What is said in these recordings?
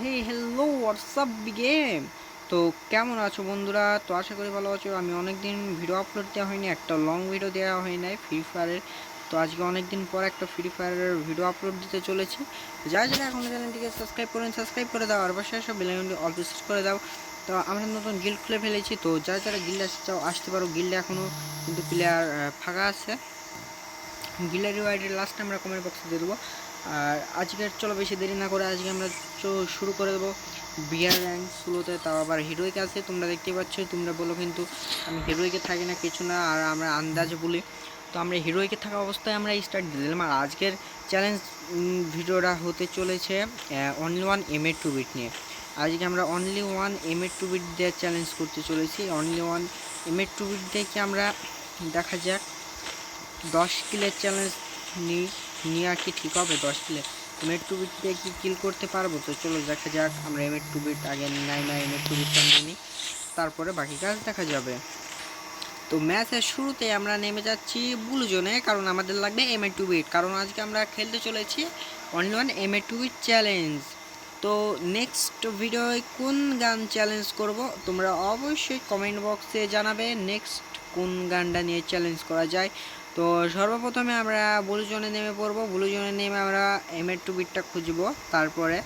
হে hello WhatsApp game তো কেমন আছো বন্ধুরা? তো আশা করি ভালো আছো। আমি অনেক দিন ভিডিও আপলোড দেওয়া হয়নি, একটা লং ভিডিও দেওয়া হয় নাই ফ্রি ফায়ারের তো আজকে অনেক দিন পর একটা ফ্রি ফায়ারের ভিডিও আপলোড দিতে চলেছি। যারা যারা এখন চ্যানেলটিকে সাবস্ক্রাইব করেন সাবস্ক্রাইব করে দাও, আর পাশে আসো বেলাইনটি অল করে দাও। তো আমরা নতুন গিল্ড খুলে ফেলেছি, তো যারা যারা গিল্ড আসতে চাও, আসতে পারো। গিল্ডে এখনও কিন্তু প্লেয়ার ফাঁকা আছে। গিল্ডের আইডির লাস্ট আমরা কমেন্ট বক্সে দিয়ে দেবো। আর আজকের চলো বেশি দেরি না করে আজকে আমরা শুরু করে দেবো। বিয়ার র্যাঙ্ক স্লোতে তাও আবার হিরোইকে আছে, তোমরা দেখতে পাচ্ছ, তোমরা বলো কিন্তু আমি হিরোইকে থাকি না, কিছু না, আর আমরা আন্দাজ বলি। তো আমরা হিরোইকে থাকা অবস্থায় আমরা স্টার্ট দিয়ে দিলাম, আর আজকের চ্যালেঞ্জ ভিডিওটা হতে চলেছে only one M A two B নিয়ে। আজকে আমরা only one M A two B দিয়ে চ্যালেঞ্জ করতে চলেছি। Only one M A two B দিয়ে কি আমরা দেখা যাক, দশ কিলের চ্যালেঞ্জ নিই। নিয়ে কি ঠিক হবে? দশ কিলে। এমএর টু বিট দিয়ে কি কিল করতে পারব? তো চলো দেখা যাক। আমরা এমএর টু বিট আগে নাই না এমএর টু বিটটা নিই। তারপরে বাকি কাজ দেখা যাবে। তো ম্যাচের শুরুতে আমরা নেমে যাচ্ছি ব্লু জোনে কারণ আমাদের লাগবে এম এ টু বিট। কারণ আজকে আমরা খেলতে চলেছি only one M A two B challenge তো নেক্সট ভিডিওয় কোন গান চ্যালেঞ্জ করব? তোমরা অবশ্যই কমেন্ট বক্সে জানাবে নেক্সট কোন গানটা নিয়ে চ্যালেঞ্জ করা যায়। তো সর্বপ্রথমে আমরা ব্লু জোনে নেমে পড়ব। ব্লু জোনে নেমে আমরা এম এর টু বিটটা খুঁজবো, তারপরে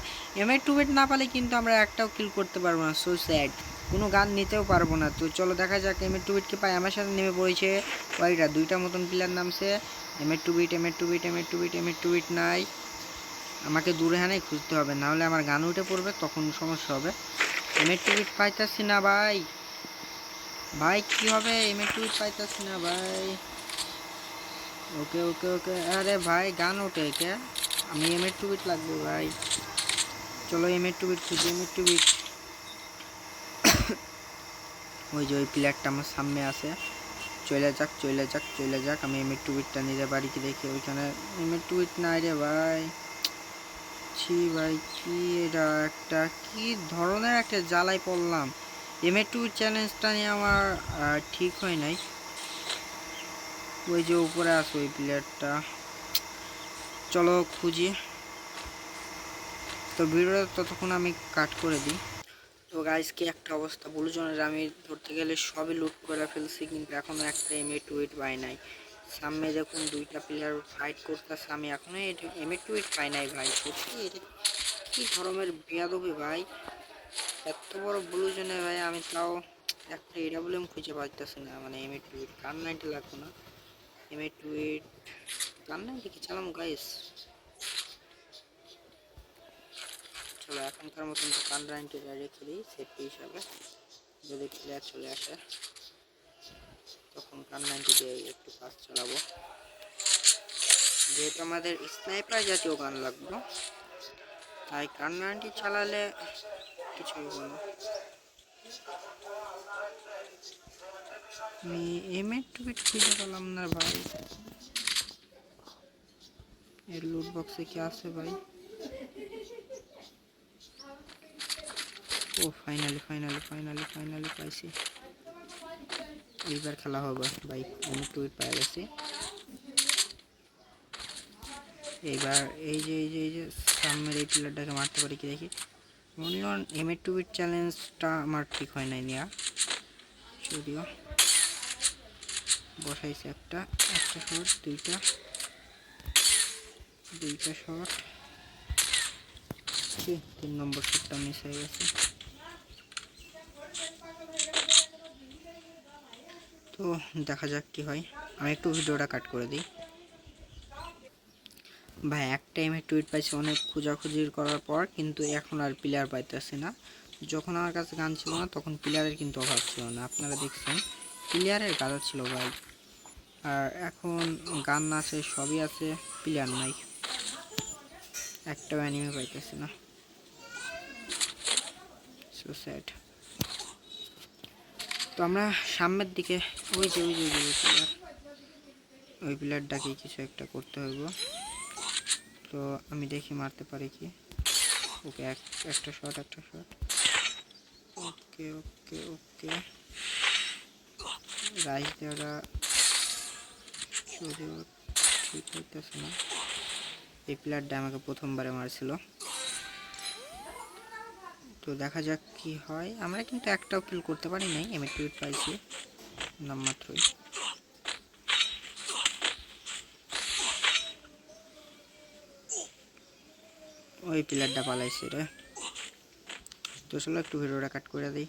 এম এর টু বিট না পালে কিন্তু আমরা একটাও কিল করতে পারব না সো স্যাড কোনো গান নিতেও পারব না। তো চলো দেখা যাক এম এর টু বিটকে পাই। আমার সাথে নেমে পড়েছে ওইটা দুইটা মতন প্লেয়ার নামছে এম এর টু বিট এম এর টু বিট এম এর টু বিট এম এর টু বিট নাই। আমাকে দূরে হানাই খুঁজতে হবে, নাহলে আমার গান উঠে পড়বে, তখন সমস্যা হবে। এম এর টু বিট পাইতাছি না ভাই। ভাই, কি হবে? এম এর টু বিট পাইতাছি না ভাই। ওকে ওকে ওকে। আরে ভাই, গান ওঠে কে? আমি এম এর টু বিট লাগবে ভাই। চলো এম এর টু বিট খুঁজি এম এর টু বিট ওই যে ওই প্লেয়ারটা আমার সামনে আছে। চলে যাক চলে যাক চলে যাক। আমি এম এর টু বিটটা নিতে পারি কি দেখি, ওইখানে এম এর টু বিট নাই রে ভাই। ছি ভাই কি এটা একটা কি ধরনের একটা জ্বালাই পড়লাম। এম এর টু চ্যালেঞ্জটা নিয়ে আমার ঠিক হয় নাই। ওই যে উপরে আছে ওই প্লেয়ারটা চলো খুঁজি। তো ভিডিওটা ততক্ষণ আমি কাট করে দিই। তো গাইজকে একটা অবস্থা বলু জনের আমি ধরতে গেলে সবই লুট করে ফেলছি, কিন্তু এখনও একটা এম এ টু এইট পাই নাই। সামনে দেখুন দুইটা প্লেয়ার ফাইট করতেছে, আমি এখনও এম এ টু এইট পাই নাই ভাই। সত্যি, এটা কি ধরনের বেয়াদবি ভাই। এত বড় ব্লু জোনে ভাই, আমি তাও একটা এডাব্লিউএম খুঁজে পাইতেছি না মানে এম এ টু এইট কার নাইনটি লাগবে না। এ টু কার নাইনটি কি চালাম গাইস চলো, এখনকার মতন তো কান নাইনটি রেখে দিই সেফটি হিসাবে যদি প্লেয়ার চলে আসে, তখন কান নাইনটি দিয়ে একটু কাজ চালাবো। যেহেতু আমাদের স্নাইপার জাতীয় গান লাগবে, তাই কান নাইনটি চালালে কিছু না। আমি এম এর টু বিট খুঁজে পেলাম না ভাই। এর লুট বক্সে কি আছে ভাই? ও ফাইনালি ফাইনালি ফাইনালি ফাইনালি পাইছি। এইবার খেলা হবে ভাই, আমি টু বিট পাই গেছি। এইবার এই যে এই যে এই যে, সামনের এই প্লেয়ারটাকে মারতে পারি কি দেখি? মনে হন এম এর টু বিট চ্যালেঞ্জটা আমার ঠিক হয় নাই নেওয়া যদিও। বসাইছে একটা একটা শট দুইটা দুইটা শট তিন নম্বর শটটা মিস হয়ে গেছে। তো দেখা যাক কি হয়। আমি একটু ভিডিওটা কাট করে দিই। ভাই, এক টাইমে টুইট পাইছি অনেক খোঁজাখুঁজির করার পর, কিন্তু এখন আর প্লেয়ার পাইতেছি না। যখন আমার কাছে গান ছিল না, তখন প্লেয়ারের কিন্তু অভাব ছিল না। আপনারা দেখছেন প্লেয়ারের গাদা ছিল ভাই। আর এখন গান আছে সবই আছে, প্লেয়ার নাই। একটা অ্যানিমে পাইতেছি না। সো স্যাড তো আমরা সামনের দিকে, ওই যে ওই যে ওই যে প্লেয়ার ওই প্লেয়ারটাকে কিছু একটা করতে হইব। তো আমি দেখি মারতে পারি কি। ওকে, এক, একটা শট একটা শট ওকে ওকে ওকে। রাইস দেওয়াটা যদিও ঠিক হইতেছে না এই প্লেয়ারটা আমাকে প্রথমবারে মারছিল। তো দেখা যাক কি হয়। আমরা কিন্তু একটাও কিল করতে পারি নাই এম টুইট পাইছি নামমাত্রই ওই প্লেয়ারটা পালাইছে রে। তো চলো একটু ভিডিওটা কাট করে দিই।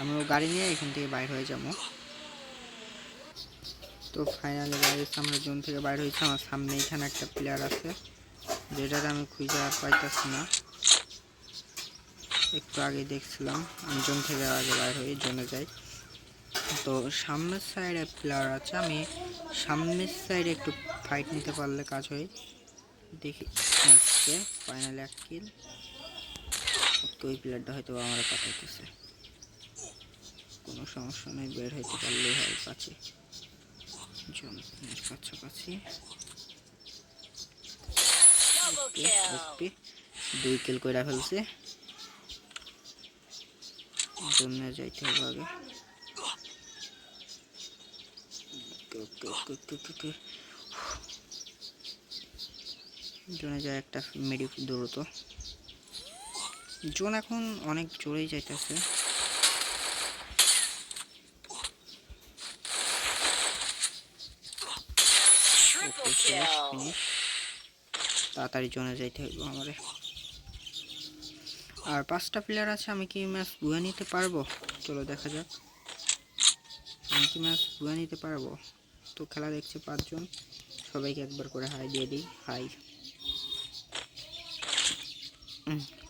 আমরা গাড়ি নিয়ে এখান থেকে বাইর হয়ে যাব। তো ফাইনালি গাইস আমরা জোন থেকে বাইর হয়েছি, আমার সামনে এখানে একটা প্লেয়ার আছে, যেটার আমি খুঁজে আর পাইতেছি না। একটু আগে দেখছিলাম, আমি জোন থেকে আগে বাইর হয়ে জোনে যাই। তো সামনের সাইডে প্লেয়ার আছে, আমি সামনের সাইডে একটু ফাইট নিতে পারলে কাজ হয়। দেখি আসছে ফাইনালি এক কিল তো ওই প্লেয়ারটা হয়তো আমার পাঠাইতেছে। কোনো সমস্যা নেই, বের হইতে পারলেই হয় কাছে কাছাকাছি দুই কিল কইরা ফেলছে। জন্য যাইতে হবে আগে। জোনে যায় একটা মেডি দ্রুত। জোন এখন অনেক জোরেই যাইতেছে। তাড়াতাড়ি জোনে যাইতে হইব আমারে। আর পাঁচটা প্লেয়ার আছে, আমি কি ম্যাচ বুয়ে নিতে পারব? চলো দেখা যাক। আমি কি ম্যাচ বুয়ে নিতে পারব? তো খেলা দেখছে পাঁচজন। সবাইকে একবার করে হাই দিয়ে দিই। হাই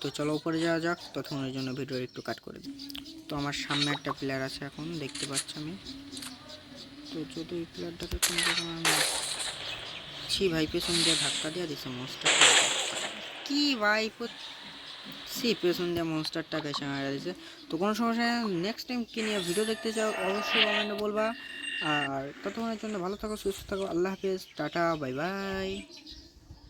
তো চলো উপরে যাওয়া যাক। ততক্ষণের জন্য ভিডিও একটু কাট করে দিই। তো আমার সামনে একটা প্লেয়ার আছে এখন, দেখতে পাচ্ছি আমি। তো যদি প্লেয়ারটাকে কোন রকম আমি ছি ভাই, পেছন দিয়ে ধাক্কা দিয়ে দিছে মনস্টারটা কি ভাই সি পেছন দিয়ে মনস্টারটাকে এসে মারা দিছে। তো কোনো সমস্যা নেক্সট টাইম কি নিয়ে ভিডিও দেখতে চাও, অবশ্যই কমেন্টে বলবা। আর ততক্ষণের জন্য ভালো থাকো, সুস্থ থাকো, আল্লাহ হাফেজ, টাটা বাই বাই